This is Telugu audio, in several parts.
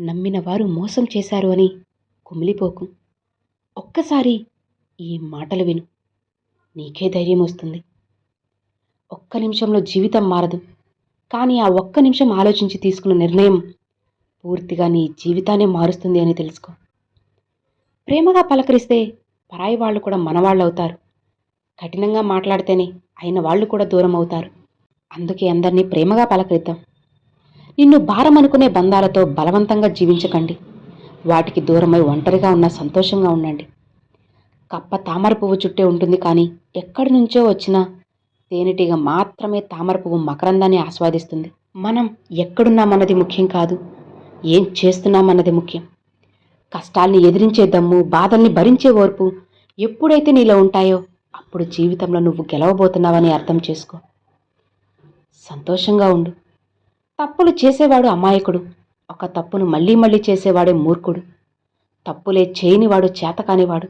నమ్మిన వారు మోసం చేశారు అని కుమిలిపోకు. ఒక్కసారి ఈ మాటలు విను. నీకే ధైర్యం వస్తుంది. ఒక్క నిమిషంలో జీవితం మారదు. కానీ ఆ ఒక్క నిమిషం ఆలోచించి తీసుకున్న నిర్ణయం పూర్తిగా నీ జీవితాన్ని మారుస్తుంది అని తెలుసుకో. ప్రేమగా పలకరిస్తే పరాయి వాళ్ళు కూడా మనవాళ్ళు అవుతారు. కఠినంగా మాట్లాడితేనే అయిన వాళ్ళు కూడా దూరం అవుతారు. అందుకే అందరినీ ప్రేమగా పలకరిద్దాం. నిన్ను భారం అనుకునే బంధాలతో బలవంతంగా జీవించకండి. వాటికి దూరమై ఒంటరిగా ఉన్న సంతోషంగా ఉండండి. కప్ప తామర పువ్వు చుట్టే ఉంటుంది కానీ ఎక్కడి నుంచో వచ్చిన తేనెటీగ మాత్రమే తామర పువ్వు మకరందాన్ని ఆస్వాదిస్తుంది. మనం ఎక్కడున్నామన్నది ముఖ్యం కాదు ఏం చేస్తున్నామన్నది ముఖ్యం. కష్టాల్ని ఎదిరించే దమ్ము బాధల్ని భరించే ఓర్పు ఎప్పుడైతే నీలో ఉంటాయో అప్పుడు జీవితంలో నువ్వు గెలవబోతున్నావని అర్థం చేసుకో. సంతోషంగా ఉండు. తప్పులు చేసేవాడు అమాయకుడు. ఒక తప్పును మళ్ళీ మళ్ళీ చేసేవాడే మూర్ఖుడు. తప్పులే చేయనివాడు చేతకానివాడు.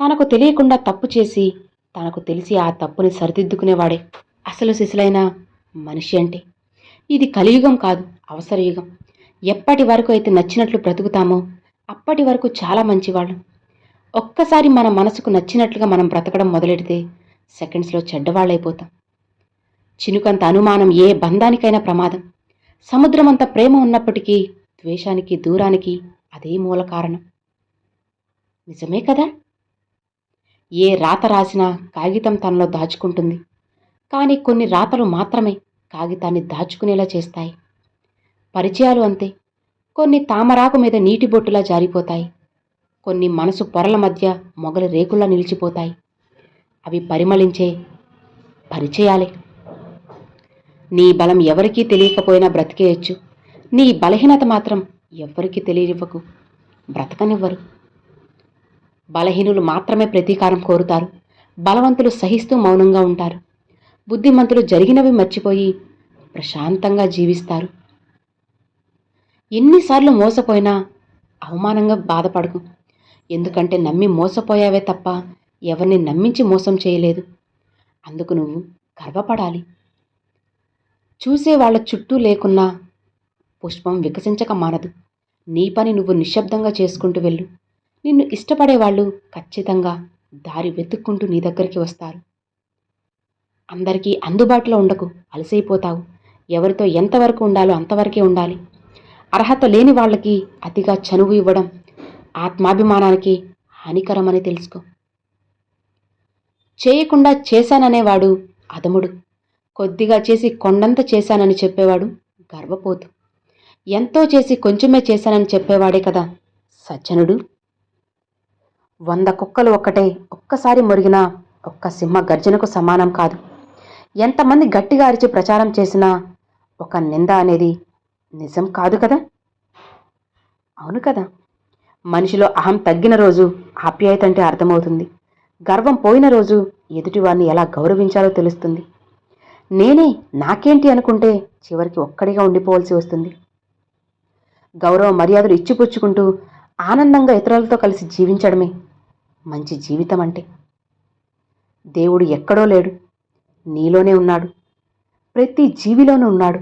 తనకు తెలియకుండా తప్పు చేసి తనకు తెలిసి ఆ తప్పుని సరిదిద్దుకునేవాడే. అసలు శిశులైన మనిషి అంటే. ఇది కలియుగం కాదు అవసరయుగం. ఎప్పటి వరకు అయితే నచ్చినట్లు బ్రతుకుతామో అప్పటి వరకు చాలా మంచివాళ్ళు. ఒక్కసారి మన మనసుకు నచ్చినట్లుగా మనం బ్రతకడం మొదలెడితే సెకండ్స్లో చెడ్డవాళ్ళైపోతాం. చినుకంత అనుమానం ఏ బంధానికైనా ప్రమాదం. సముద్రమంత ప్రేమ ఉన్నప్పటికీ ద్వేషానికి దూరానికి అదే మూల కారణం. నిజమే కదా? ఏ రాత రాసినా కాగితం తనలో దాచుకుంటుంది. కానీ కొన్ని రాతలు మాత్రమే కాగితాన్ని దాచుకునేలా చేస్తాయి. పరిచయాలు అంతే. కొన్ని తామరాకు మీద నీటి బొట్టులా జారిపోతాయి. కొన్ని మనసు పొరల మధ్య మొగలి రేకుల్లా నిలిచిపోతాయి. అవి పరిమళించే పరిచయాలే. నీ బలం ఎవరికీ తెలియకపోయినా బ్రతికేయచ్చు. నీ బలహీనత మాత్రం ఎవ్వరికీ తెలియనివ్వకు. బ్రతకనివ్వరు. బలహీనులు మాత్రమే ప్రతీకారం కోరుతారు. బలవంతులు సహిస్తూ మౌనంగా ఉంటారు. బుద్ధిమంతులు జరిగినవి మర్చిపోయి ప్రశాంతంగా జీవిస్తారు. ఎన్నిసార్లు మోసపోయినా అవమానంగా బాధపడకు. ఎందుకంటే నమ్మి మోసపోయావే తప్ప ఎవరిని నమ్మించి మోసం చేయలేదు. అందుకు నువ్వు గర్వపడాలి. చూసే వాళ్ళ చుట్టూ లేకున్నా పుష్పం వికసించక మానదు నీ పని నువ్వు నిశ్శబ్దంగా చేసుకుంటూ వెళ్ళు. నిన్ను ఇష్టపడేవాళ్ళు ఖచ్చితంగా దారి వెతుక్కుంటూ నీ దగ్గరికి వస్తారు. అందరికీ అందుబాటులో ఉండకు అలసైపోతావు. ఎవరితో ఎంతవరకు ఉండాలో అంతవరకే ఉండాలి. అర్హత లేని వాళ్ళకి అతిగా చనువు ఇవ్వడం ఆత్మాభిమానానికి హానికరమని తెలుసుకో. చేయకుండా చేశాననేవాడు అదముడు కొద్దిగా చేసి కొండంత చేశానని చెప్పేవాడు గర్వపోతు. ఎంతో చేసి కొంచెమే చేశానని చెప్పేవాడే కదా సజ్జనుడు. వంద కుక్కలు ఒక్కటే ఒక్కసారి మురిగినా ఒక్క సింహ గర్జనకు సమానం కాదు. ఎంతమంది గట్టిగా అరిచి ప్రచారం చేసినా ఒక నింద అనేది నిజం కాదు కదా? అవును కదా. మనిషిలో అహం తగ్గిన రోజు ఆప్యాయత అంటే అర్థమవుతుంది. గర్వం పోయిన రోజు ఎదుటివారిని ఎలా గౌరవించాలో తెలుస్తుంది. నేనే నాకేంటి అనుకుంటే చివరికి ఒక్కడిగా ఉండిపోవాల్సి వస్తుంది. గౌరవ మర్యాదలు ఇచ్చిపుచ్చుకుంటూ ఆనందంగా ఇతరులతో కలిసి జీవించడమే మంచి జీవితం అంటే దేవుడు ఎక్కడో లేడు. నీలోనే ఉన్నాడు. ప్రతి జీవిలోనూ ఉన్నాడు.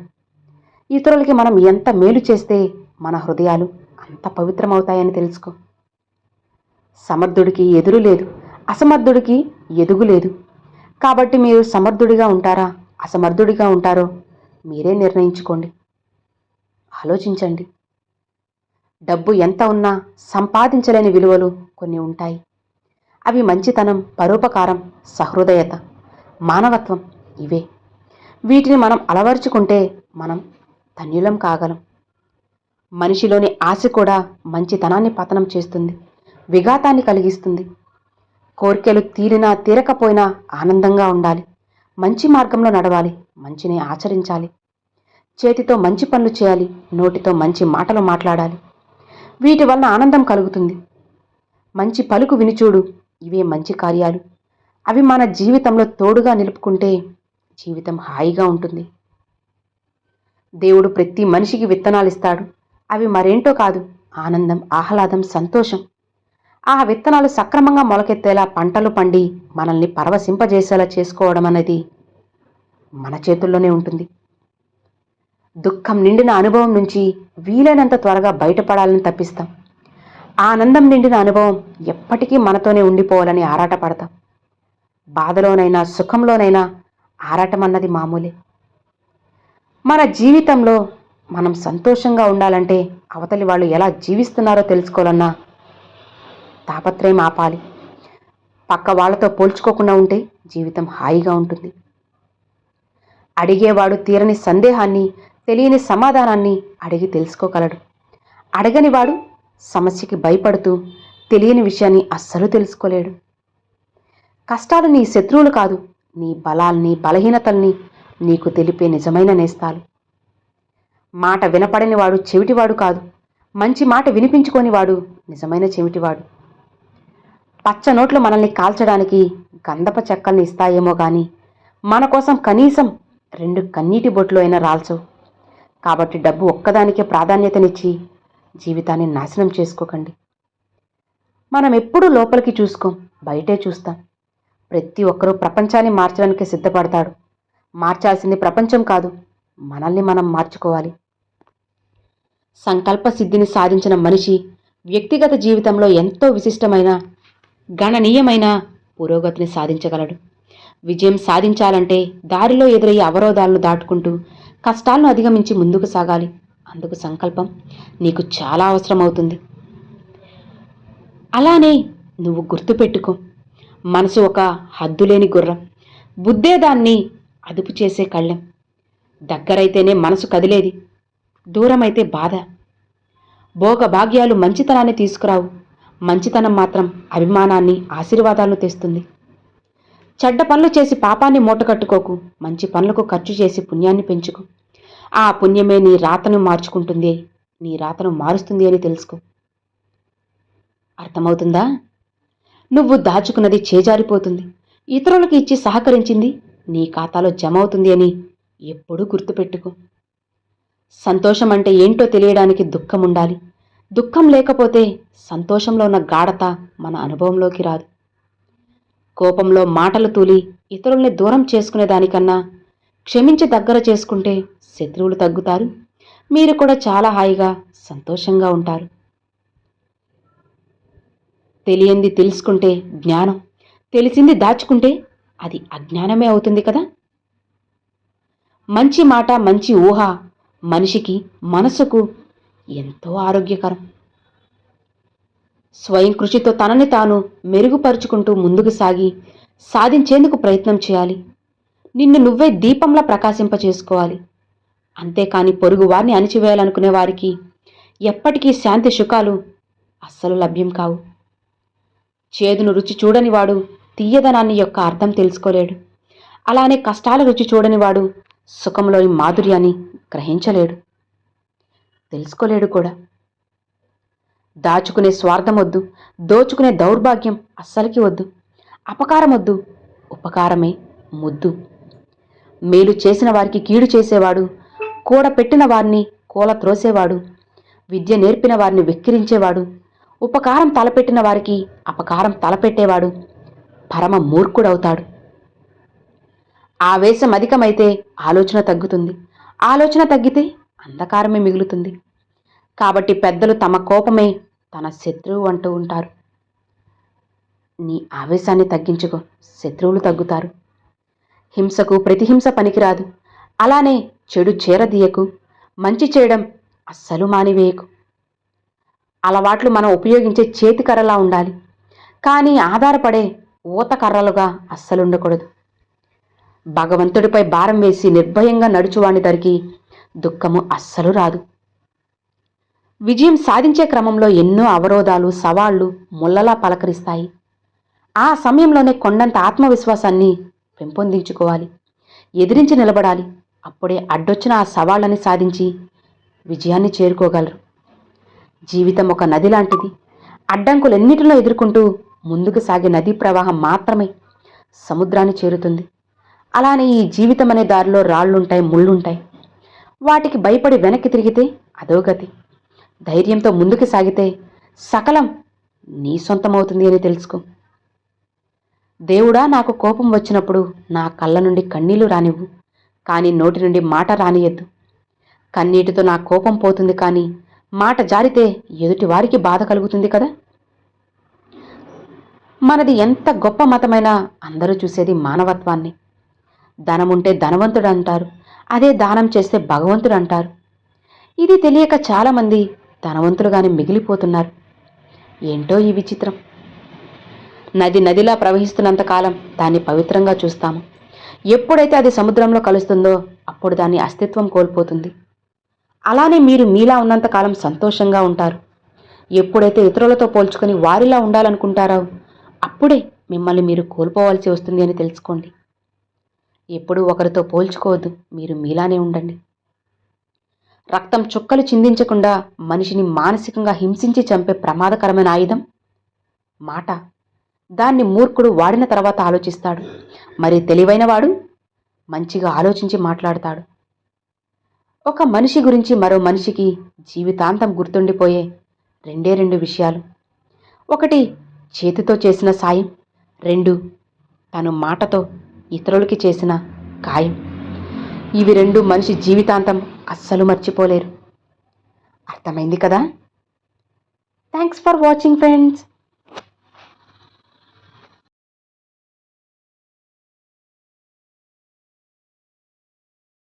ఇతరులకి మనం ఎంత మేలు చేస్తే మన హృదయాలు అంత పవిత్రమవుతాయని తెలుసుకో. సమర్థుడికి ఎదురు లేదు. అసమర్థుడికి ఎదుగు లేదు. కాబట్టి మీరు సమర్థుడిగా ఉంటారా? అసమర్థుడిగా ఉంటారో మీరే నిర్ణయించుకోండి. ఆలోచించండి. డబ్బు ఎంత ఉన్నా సంపాదించలేని విలువలు కొన్ని ఉంటాయి. అవి మంచితనం పరోపకారం సహృదయత మానవత్వం ఇవే. వీటిని మనం అలవరుచుకుంటే మనం ధన్యులం కాగలం. మనిషిలోని ఆశ కూడా మంచితనాన్ని పతనం చేస్తుంది విఘాతాన్ని కలిగిస్తుంది. కోరికలు తీరినా తీరకపోయినా ఆనందంగా ఉండాలి. మంచి మార్గంలో నడవాలి మంచిని ఆచరించాలి. చేతితో మంచి పనులు చేయాలి నోటితో మంచి మాటలు మాట్లాడాలి. వీటి వల్ల ఆనందం కలుగుతుంది. మంచి పలుకు వినిచూడు ఇవే మంచి కార్యాలు. అవి మన జీవితంలో తోడుగా నిలుపుకుంటే జీవితం హాయిగా ఉంటుంది. దేవుడు ప్రతి మనిషికి విత్తనాలు ఇస్తాడు. అవి మరేంటో కాదు ఆనందం ఆహ్లాదం సంతోషం. ఆ విత్తనాలు సక్రమంగా మొలకెత్తేలా పంటలు పండి మనల్ని పరవశింపజేసేలా చేసుకోవడం అనేది మన చేతుల్లోనే ఉంటుంది. దుఃఖం నిండిన అనుభవం నుంచి వీలైనంత త్వరగా బయటపడాలని తప్పిస్తాం. ఆనందం నిండిన అనుభవం ఎప్పటికీ మనతోనే ఉండిపోవాలని ఆరాటపడతాం. బాధలోనైనా సుఖంలోనైనా ఆరాటం అన్నది మామూలే. మన జీవితంలో మనం సంతోషంగా ఉండాలంటే అవతలి వాళ్ళు ఎలా జీవిస్తున్నారో తెలుసుకోవాలన్నా తాపత్రయం ఆపాలి. పక్క వాళ్ళతో పోల్చుకోకుండా ఉంటే జీవితం హాయిగా ఉంటుంది. అడిగేవాడు తీరని సందేహాన్ని తెలియని సమాధానాన్ని అడిగి తెలుసుకోగలడు. అడగనివాడు సమస్యకి భయపడుతూ తెలియని విషయాన్ని అస్సలు తెలుసుకోలేడు. కష్టాలు నీ శత్రువులు కాదు నీ బలాల్ని బలహీనతల్ని నీకు తెలిపే నిజమైన నేస్తాలు. మాట వినపడనివాడు చెవిటివాడు కాదు మంచి మాట వినిపించుకోనివాడు నిజమైన చెవిటివాడు. పచ్చ నోట్లు మనల్ని కాల్చడానికి గంధప చెక్కల్ని ఇస్తాయేమో గాని మన కోసం కనీసం రెండు కన్నీటి బొట్లు అయినా రాల్చవు కాబట్టి డబ్బు ఒక్కదానికే ప్రాధాన్యతనిచ్చి జీవితాన్ని నాశనం చేసుకోకండి. మనం ఎప్పుడూ లోపలికి చూసుకోం బయటే చూస్తాం. ప్రతి ఒక్కరూ ప్రపంచాన్ని మార్చడానికి సిద్ధపడతాడు. మార్చాల్సింది ప్రపంచం కాదు మనల్ని మనం మార్చుకోవాలి. సంకల్ప సిద్ధిని సాధించిన మనిషి వ్యక్తిగత జీవితంలో ఎంతో విశిష్టమైన గణనీయమైన పురోగతిని సాధించగలడు. విజయం సాధించాలంటే దారిలో ఎదురయ్యే అవరోధాలను దాటుకుంటూ కష్టాలను అధిగమించి ముందుకు సాగాలి. అందుకు సంకల్పం నీకు చాలా అవసరమవుతుంది. అలానే నువ్వు గుర్తుపెట్టుకో. మనసు ఒక హద్దులేని గుర్రం. బుద్ధే దాన్ని అదుపు చేసే కళ్ళెం. దగ్గరైతేనే మనసు కదిలేది. దూరమైతే బాధ. భోగభాగ్యాలు మంచితనాన్ని తీసుకురావు. మంచితనం మాత్రం అభిమానాన్ని ఆశీర్వాదాలను తెస్తుంది. చెడ్డ పనులు చేసి పాపాన్ని మూటకట్టుకోకు మంచి పనులకు ఖర్చు చేసి పుణ్యాన్ని పెంచుకో. ఆ పుణ్యమే నీ రాతను మార్చుకుంటుంది నీ రాతను మారుస్తుంది అని తెలుసుకో. అర్థమవుతుందా? నువ్వు దాచుకున్నది చేజారిపోతుంది ఇతరులకు ఇచ్చి సహకరించింది నీ ఖాతాలో జమ అవుతుంది అని ఎప్పుడూ గుర్తుపెట్టుకో. సంతోషం అంటే ఏంటో తెలియడానికి దుఃఖం ఉండాలి దుఃఖం లేకపోతే సంతోషంలో ఉన్న గాఢత మన అనుభవంలోకి రాదు. కోపంలో మాటలు తూలి ఇతరుల్ని దూరం చేసుకునే దానికన్నా క్షమించి దగ్గర చేసుకుంటే శత్రువులు తగ్గుతారు. మీరు కూడా చాలా హాయిగా సంతోషంగా ఉంటారు. తెలియంది తెలుసుకుంటే జ్ఞానం తెలిసింది దాచుకుంటే అది అజ్ఞానమే అవుతుంది కదా? మంచి మాట మంచి ఊహ మనిషికి మనసుకు ఎంతో ఆరోగ్యకరం. స్వయం కృషితో తనని తాను మెరుగుపరుచుకుంటూ ముందుకు సాగి సాధించేందుకు ప్రయత్నం చేయాలి. నిన్ను నువ్వే దీపంలా ప్రకాశింప చేసుకోవాలి అంతేకాని పొరుగు వారిని అణిచివేయాలనుకునే వారికి ఎప్పటికీ శాంతి సుఖాలు అస్సలు లభ్యం కావు. చేదును రుచి చూడని వాడు తీయదనాన్ని యొక్క అర్థం తెలుసుకోలేడు. అలానే కష్టాల రుచి చూడని వాడు సుఖంలోని మాధుర్యాన్ని గ్రహించలేడు. తెలుసుకోలేడు కూడా. దాచుకునే స్వార్థం వద్దు దోచుకునే దౌర్భాగ్యం అస్సలకి వద్దు. అపకారం వద్దు ఉపకారమే ముద్దు. మేలు చేసిన వారికి కీడు చేసేవాడు కూడ పెట్టిన వారిని కూల త్రోసేవాడు విద్య నేర్పిన వారిని వెక్కిరించేవాడు ఉపకారం తలపెట్టిన వారికి అపకారం తలపెట్టేవాడు పరమ మూర్ఖుడవుతాడు. ఆవేశం అధికమైతే ఆలోచన తగ్గుతుంది. ఆలోచన తగ్గితే అంధకారమే మిగులుతుంది. కాబట్టి పెద్దలు తమ కోపమే తన శత్రువు అంటూ ఉంటారు. నీ ఆవేశాన్ని తగ్గించుకో శత్రువులు తగ్గుతారు. హింసకు ప్రతిహింస పనికిరాదు. అలానే చెడు చేరదీయకు మంచి చేయడం అస్సలు మానివేయకు. అలవాట్లు మనం ఉపయోగించే చేతికర్రలా ఉండాలి. కానీ ఆధారపడే ఊత కర్రలుగా అస్సలుండకూడదు భగవంతుడిపై భారం వేసి నిర్భయంగా నడుచువాని దరికి దుఃఖము అస్సలు రాదు. విజయం సాధించే క్రమంలో ఎన్నో అవరోధాలు సవాళ్ళు ముళ్ళలా పలకరిస్తాయి. ఆ సమయంలోనే కొండంత ఆత్మవిశ్వాసాన్ని పెంపొందించుకోవాలి. ఎదిరించి నిలబడాలి. అప్పుడే అడ్డొచ్చిన ఆ సవాళ్ళని సాధించి విజయాన్ని చేరుకోగలరు. జీవితం ఒక నది లాంటిది. అడ్డంకులెన్నిటిలో ఎదుర్కొంటూ ముందుకు సాగే నదీ ప్రవాహం మాత్రమే సముద్రాన్ని చేరుతుంది. అలానే ఈ జీవితం అనే దారిలో రాళ్ళుంటాయి ముళ్ళుంటాయి. వాటికి భయపడి వెనక్కి తిరిగితే అధోగతి. ధైర్యంతో ముందుకు సాగితే సకలం నీ సొంతమవుతుంది అని తెలుసుకో. దేవుడా నాకు కోపం వచ్చినప్పుడు నా కళ్ళ నుండి కన్నీళ్ళు రానివ్వు కానీ నోటి నుండి మాట రానియద్దు కన్నీటితో నా కోపం పోతుంది కానీ మాట జారితే ఎదుటి వారికి బాధ కలుగుతుంది కదా? మనది ఎంత గొప్ప మతమైనా అందరూ చూసేది మానవత్వాన్ని. ధనముంటే ధనవంతుడు అంటారు అదే దానం చేస్తే భగవంతుడు అంటారు ఇది తెలియక చాలామంది ధనవంతులుగానే మిగిలిపోతున్నారు. ఏంటో ఈ విచిత్రం? నది నదిలా ప్రవహిస్తున్నంత కాలం దాన్ని పవిత్రంగా చూస్తాము. ఎప్పుడైతే అది సముద్రంలో కలుస్తుందో అప్పుడు దాని అస్తిత్వం కోల్పోతుంది. అలానే మీరు మీలా ఉన్నంతకాలం సంతోషంగా ఉంటారు. ఎప్పుడైతే ఇతరులతో పోల్చుకొని వారిలా ఉండాలనుకుంటారో అప్పుడే మిమ్మల్ని మీరు కోల్పోవాల్సి వస్తుంది అని తెలుసుకోండి. ఎప్పుడూ ఒకరితో పోల్చుకోవద్దు. మీరు మీలానే ఉండండి. రక్తం చుక్కలు చిందించకుండా మనిషిని మానసికంగా హింసించి చంపే ప్రమాదకరమైన ఆయుధం? మాట. దాన్ని మూర్ఖుడు వాడిన తర్వాత ఆలోచిస్తాడు. మరి తెలివైనవాడు మంచిగా ఆలోచించి మాట్లాడతాడు. ఒక మనిషి గురించి మరో మనిషికి జీవితాంతం గుర్తుండిపోయే రెండే రెండు విషయాలు. ఒకటి చేతితో చేసిన సాయం. రెండు తను మాటతో ఇతరులకి చేసిన గాయం ఇవి రెండు మనిషి జీవితాంతం అస్సలు మర్చిపోలేరు. అర్థమైంది కదా? Thanks for watching friends